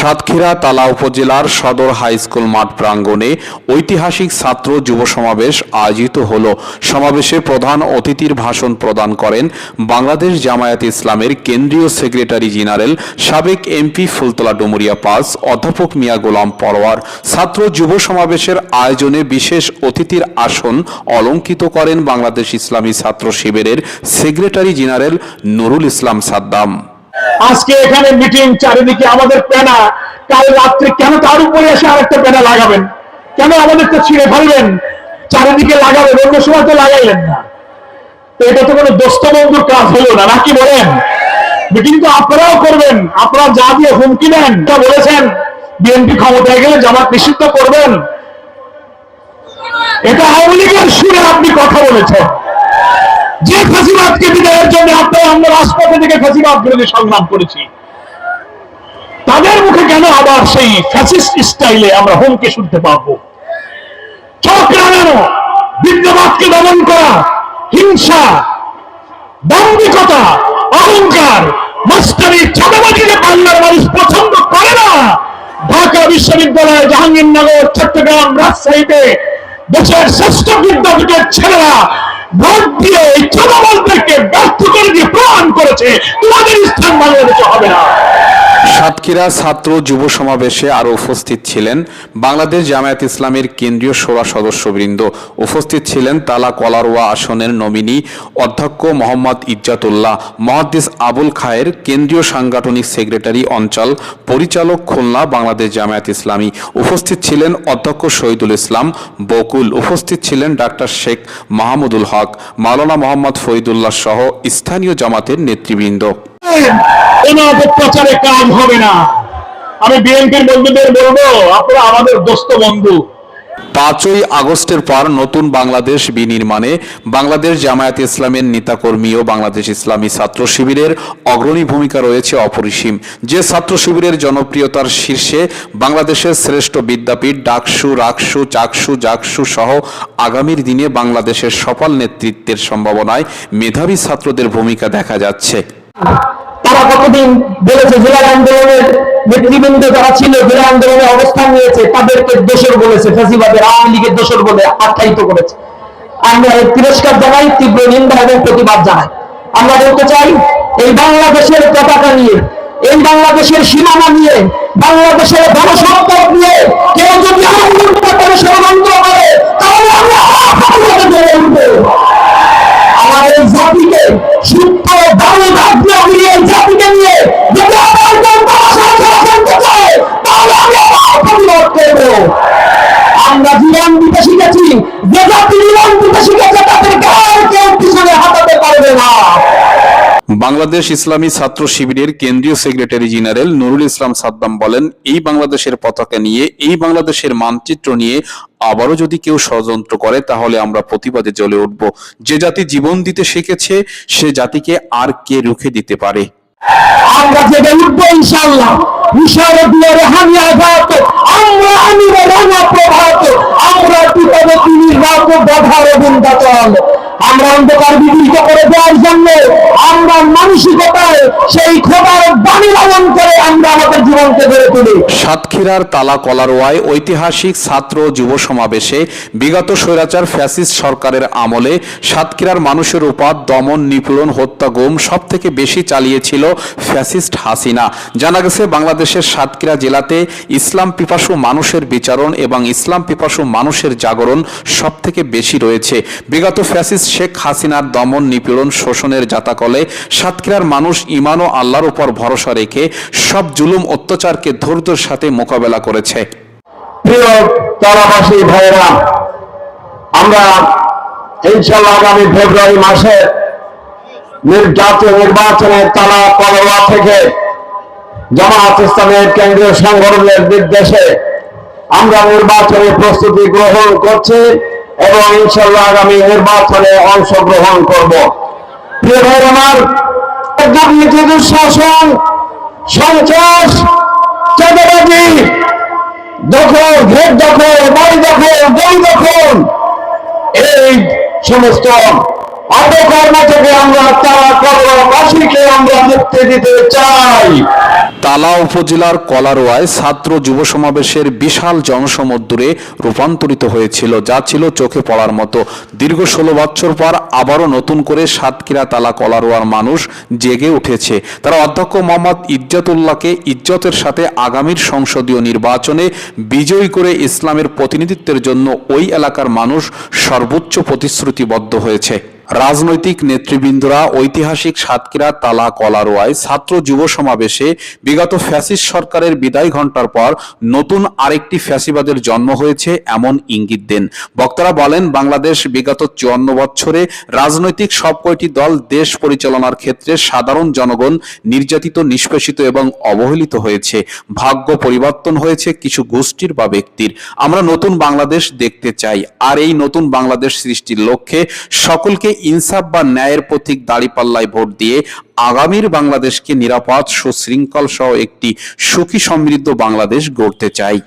সাতক্ষীরা, তালা উপজেলার সদর হাই স্কুল মাঠ প্রাঙ্গণে ঐতিহাসিক ছাত্র যুব সমাবেশ আয়োজিত হল। সমাবেশে প্রধান অতিথির ভাষণ প্রদান করেন বাংলাদেশ জামায়াত ইসলামের কেন্দ্রীয় সেক্রেটারি জেনারেল, সাবেক এমপি ফুলতলা ডুমুরিয়া পাস, অধ্যাপক মিয়া গোলাম পরোয়ার। ছাত্র যুব সমাবেশের আয়োজনে বিশেষ অতিথির আসন অলঙ্কিত করেন বাংলাদেশ ইসলামী ছাত্র শিবিরের সেক্রেটারি জেনারেল নুরুল ইসলাম সাদ্দাম। আজকে এখানে মিটিং চারিদিকে আমাদের প্যানা কাল রাত্রে কেন তার উপরে এসে আরেকটা প্যানা লাগাবেন? কেন আমাদেরকে ছিঁড়ে ফেলবেন? চারিদিকে লাগাবেন, অন্য সময় তো লাগাইলেন না। তো এটা তো কোনো দোস্ত বন্ধুর কাজ হলো না নাকি বলেন? মিটিং তো আপনারাও করবেন, আপনারা যা দিয়ে হুমকি দেন তা বলেছেন বিএনপি ক্ষমতায় গেলে জামাত নিষিদ্ধ করবেন। এটা আওয়ামী লীগের সুরে আপনি কথা বলেছেন। যে ফাঁসিবাদকে বিদায়ের জন্য আপনারা আমরা রাজপথে থেকে ফাঁসিবাদ বিরোধী সংগ্রাম করেছি, তাদের মুখে কেন আবার সেই ফ্যাসিস্ট স্টাইলে আমরা হুমকে শুনতে পাবো? চোখ রাঙানো বিদ্যবাদকে দমন করা, হিংসা, দাম্ভিকতা, অহংকার, মাস্টারি চাঁদাবাজিকে বাংলার মানুষ পছন্দ করে না। ঢাকা বিশ্ববিদ্যালয় জাহাঙ্গীরনগর, চট্টগ্রাম, রাজশাহীতে দেশের শ্রেষ্ঠ বিদ্যাপীঠের ছেলেরা ভোট দিয়ে এই চাঁদাবাজদেরকে ব্যর্থ করে প্রমাণ করেছে তোমাদের স্থান বাংলাদেশে হবে না। সাতক্ষীরা ছাত্র যুব সমাবেশে আরও উপস্থিত ছিলেন বাংলাদেশ জামায়াত ইসলামের কেন্দ্রীয় সোরা সদস্যবৃন্দ। উপস্থিত ছিলেন তালা কলারোয়া আসনের নমিনি অধ্যক্ষ মোহাম্মদ ইজ্জাতুল্লাহ, মহাদ্দিস আবুল খায়ের কেন্দ্রীয় সাংগঠনিক সেক্রেটারি অঞ্চল, পরিচালক খুলনা বাংলাদেশ জামায়াত ইসলামী। উপস্থিত ছিলেন অধ্যক্ষ শহীদুল ইসলাম বকুল। উপস্থিত ছিলেন ডাক্তার শেখ মাহমুদুল হক, মাওলানা মোহাম্মদ ফরিদুল্লাহ সহ স্থানীয় জামাতের নেতৃবৃন্দ। কোন অপপ্রচারে কাজ হবে না। আমি বিএনপির বন্ধুদের বলব, আপনারা আমাদের দোস্ত বন্ধু। পাঁচই আগস্টের পর নতুন বাংলাদেশ বিনির্মাণে বাংলাদেশ জামায়াত ইসলামের নেতাকর্মী ও বাংলাদেশ ইসলামী ছাত্র শিবিরের অগ্রণী ভূমিকা রয়েছে অপরিসীম। যে ছাত্র শিবিরের জনপ্রিয়তার শীর্ষে বাংলাদেশের শ্রেষ্ঠ বিদ্যাপীঠ ডাকসু, রাকসু, চাকসু, জাকসু সহ আগামীর দিনে বাংলাদেশের সফল নেতৃত্বের সম্ভাবনায় মেধাবী ছাত্রদের ভূমিকা দেখা যাচ্ছে। তারা কতদিন বলেছে জেলা আন্দোলনের নেতৃবৃন্দ যারা ছিল, জেলা আন্দোলনে অবস্থান নিয়েছে, তাদেরকে দোষর বলেছে ফেসিবাদের আওয়ামী লীগের দোষর বলে আখ্যায়িত করেছে। আমরা তিরস্কার জানাই, তীব্র নিন্দা এবং প্রতিবাদ জানাই। আমরা বলতে চাই, এই বাংলাদেশের পতাকা নিয়ে, এই বাংলাদেশের সীমানা নিয়ে, বাংলাদেশের গণসম্পদ নিয়ে কেউ যদি আন্দোলন করে ষড়যন্ত্র করে দিতে শিখেছি। যে জাতি দিতে শিখেছে কেউ পিছনে পারবে না। বাংলাদেশ ইসলামী ছাত্র শিবিরের কেন্দ্রীয় সেক্রেটারি জেনারেল নুরুল ইসলাম সাদ্দাম বলেন, এই বাংলাদেশের পতাকা নিয়ে, এই বাংলাদেশের মানচিত্র নিয়ে আবারও যদি কেউ ষড়যন্ত্র করে, তাহলে আমরা প্রতিবাদে জ্বলে উঠব। যে জাতি জীবন দিতে শিখেছে, সে জাতিকে আর কে রুখে দিতে পারে? আমরা জেগে উঠবো ইনশাল্লাহ মিশরে দুয়ারে হানি আঘাত, আমরা আমি রানা প্রভাত, আমরা তবে তিনি রাত বাধা বৃন্দাচল আমরা অন্ধকার বিদীর্ঘ করে দেওয়ার জন্য আমরা মানসিকতায় সেই খোদার বাণী লালন করে আমরা আমাদের জীবনকে গড়ে তুলি। সাতক্ষীরার তালা কলারোয়ায় ঐতিহাসিক ছাত্র যুব সমাবেশে বিগত স্বৈরাচার ফ্যাসিস্ট সরকারের আমলে সাতক্ষীরার মানুষের উপাদ দমন, নিপীড়ন, হত্যা, গুম সব থেকে বেশি চালিয়েছিল ফ্যাসিস্ট হাসিনা। জানা গেছে, বাংলাদেশের সাতক্ষীরা জেলাতে ইসলাম পিপাসু মানুষের বিচারণ এবং ইসলাম পিপাসু মানুষের জাগরণ সব থেকে বেশি রয়েছে। বিগত ফ্যাসিস্ট শেখ হাসিনার দমন নিপীড়ন শোষণের জাতাকলে সাতক্ষীরার মানুষ ইমান ও আল্লাহর উপর ভরসা রেখে সব জুলুম অত্যাচারকে ধৈর্যের সাথে মোকাবেলা করেছে। আমরা আগামী ফেব্রুয়ারি মাসে জাতীয় নির্বাচনের থেকে ইসলামের কেন্দ্রীয় সংগঠনের নির্দেশে আমরা নির্বাচনী প্রস্তুতি গ্রহণ করছি। এবং ইনশাল্লাহ আগামী নির্বাচনে অংশগ্রহণ করব। প্রিয় ভাই আমার, দুর্নীতি, দুঃশাসন, সন্ত্রাস, চাঁদাবাজি, দখল ভেদ দখল, বাড়ি দখল বই দখল, এই সমস্ত তালা উপজেলার কলারোয়ায় ছাত্র যুব সমাবেশের বিশাল জনসমুদ্রে রূপান্তরিত হয়েছিল, যা ছিল চোখে পড়ার মতো। দীর্ঘ ষোলো বছর পর আবারও নতুন করে সাতক্ষীরা তালা কলারোয়ার মানুষ জেগে উঠেছে। তারা অধ্যক্ষ মোহাম্মদ ইজ্জতুল্লাহকে ইজ্জতের সাথে আগামীর সংসদীয় নির্বাচনে বিজয়ী করে ইসলামের প্রতিনিধিত্বের জন্য ওই এলাকার মানুষ সর্বোচ্চ প্রতিশ্রুতিবদ্ধ হয়েছে। রাজনৈতিক নেতৃবৃন্দরা ঐতিহাসিক সাতক্ষীরা তালা কলারোয়ায় ছাত্র যুব সমাবেশে বিগত ফ্যাসিস্ট সরকারের বিদায় ঘণ্টার পর নতুন আরেকটি ফ্যাসিবাদের জন্ম হয়েছে এমন ইঙ্গিত দেন। বক্তারা বলেন, বাংলাদেশ বিগত চুয়ান্ন বছরে রাজনৈতিক সব কয়টি দল দেশ পরিচালনার ক্ষেত্রে সাধারণ জনগণ নির্যাতিত, নিষ্পেষিত এবং অবহেলিত হয়েছে। ভাগ্য পরিবর্তন হয়েছে কিছু গোষ্ঠীর বা ব্যক্তির। আমরা নতুন বাংলাদেশ দেখতে চাই, আর এই নতুন বাংলাদেশ সৃষ্টির লক্ষ্যে সকলকে ইনসাফ বা ন্যায়ের প্রতীক দাঁড়িপাল্লায় ভোট দিয়ে আগামীর বাংলাদেশকে নিরাপদ, সুশৃঙ্খল সহ একটি সুখী সমৃদ্ধ বাংলাদেশ গড়তে চাই।